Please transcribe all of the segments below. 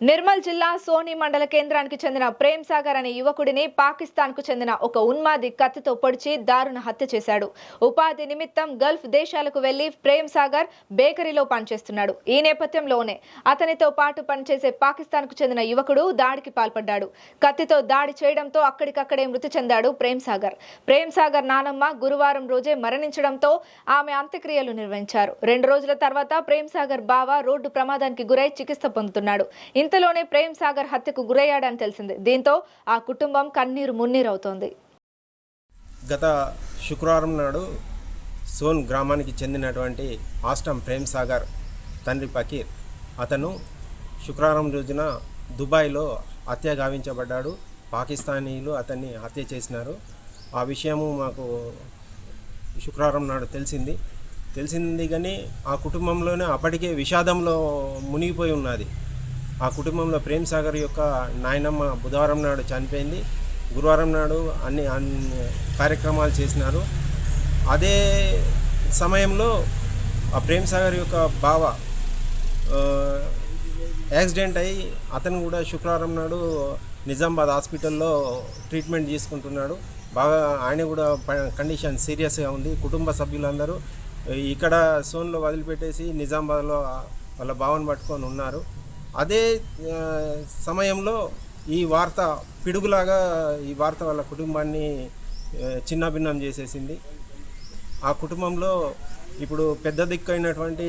నిర్మల్ జిల్లా సోని మండల కేంద్రానికి చెందిన ప్రేమ్ సాగర్ అనే యువకుడిని పాకిస్తాన్కు చెందిన ఒక ఉన్మాది కత్తితో పొడిచి దారుణ హత్య చేశాడు. ఉపాధి నిమిత్తం గల్ఫ్ దేశాలకు వెళ్ళి ప్రేమ్ సాగర్ బేకరీలో పనిచేస్తున్నాడు. ఈ నేపథ్యంలోనే అతనితో పాటు పనిచేసే పాకిస్తాన్కు చెందిన యువకుడు దాడికి పాల్పడ్డాడు. కత్తితో దాడి చేయడంతో అక్కడికక్కడే మృతి చెందాడు ప్రేమ్ సాగర్. ప్రేమ్ సాగర్ నానమ్మ గురువారం రోజే మరణించడంతో ఆమె అంత్యక్రియలు నిర్వహించారు. రెండు రోజుల తర్వాత ప్రేమ్ సాగర్ బావ రోడ్డు ప్రమాదానికి గురై చికిత్స పొందుతున్నాడు. ఇంతలోనే ప్రేమ్ సాగర్ హత్యకు గురయ్యాడని తెలిసింది. దీంతో ఆ కుటుంబం కన్నీరు మున్నీరవుతోంది. గత శుక్రవారం నాడు సోన్ గ్రామానికి చెందినటువంటి ఆస్టమ్ ప్రేమ్ సాగర్ తండ్రి ఫకీర్ అతను శుక్రవారం రోజున దుబాయ్లో హత్య గావించబడ్డాడు. పాకిస్తానీలు అతన్ని హత్య చేసినారు. ఆ విషయము మాకు శుక్రవారం నాడు తెలిసింది. తెలిసింది కానీ ఆ కుటుంబంలోనే అప్పటికే విషాదంలో మునిగిపోయి ఉన్నది. ఆ కుటుంబంలో ప్రేమ్ సాగర్ యొక్క నాయనమ్మ బుధవారం నాడు చనిపోయింది. గురువారం నాడు అన్ని అన్ని కార్యక్రమాలు చేసినారు. అదే సమయంలో ఆ ప్రేమ్ సాగర్ యొక్క బావ యాక్సిడెంట్ అయ్యి అతను కూడా శుక్రవారం నాడు నిజామాబాద్ హాస్పిటల్లో ట్రీట్మెంట్ తీసుకుంటున్నాడు. బాగా ఆయన కూడా కండిషన్ సీరియస్గా ఉంది. కుటుంబ సభ్యులందరూ ఇక్కడ సోన్లో వదిలిపెట్టేసి నిజామాబాద్లో వాళ్ళ బావను పట్టుకొని ఉన్నారు. అదే సమయంలో ఈ వార్త పిడుగులాగా ఈ వార్త వాళ్ళ కుటుంబాన్ని చిన్నభిన్నం చిన్నాభిన్నం చేసేసింది. ఆ కుటుంబంలో ఇప్పుడు పెద్ద దిక్కు అయినటువంటి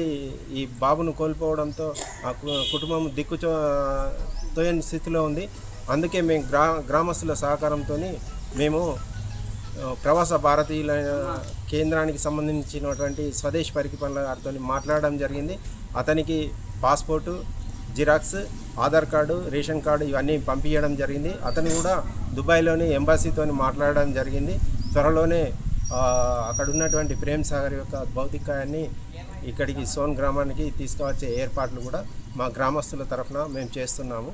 ఈ బాబును కోల్పోవడంతో ఆ కు- కుటుంబం దిక్కు తోయని స్థితిలో ఉంది. అందుకే మేము గ్రా గ్రామస్తుల సహకారంతో మేము ప్రవాస భారతీయులైన కేంద్రానికి సంబంధించినటువంటి స్వదేశ్ పరికపనుల గారితో మాట్లాడడం జరిగింది. అతనికి passport xerox Aadhaar card ration card ఇవన్నీ పంపించడం జరిగింది. అతను కూడా దుబాయ్లోని ఎంబాసీతో మాట్లాడడం జరిగింది. త్వరలోనే అక్కడ ఉన్నటువంటి ప్రేమ్ సాగర్ యొక్క భౌతికాయాన్ని ఇక్కడికి సోన్ గ్రామానికి తీసుకువచ్చే ఏర్పాట్లు కూడా మా గ్రామస్తుల తరఫున మేము చేస్తున్నాము.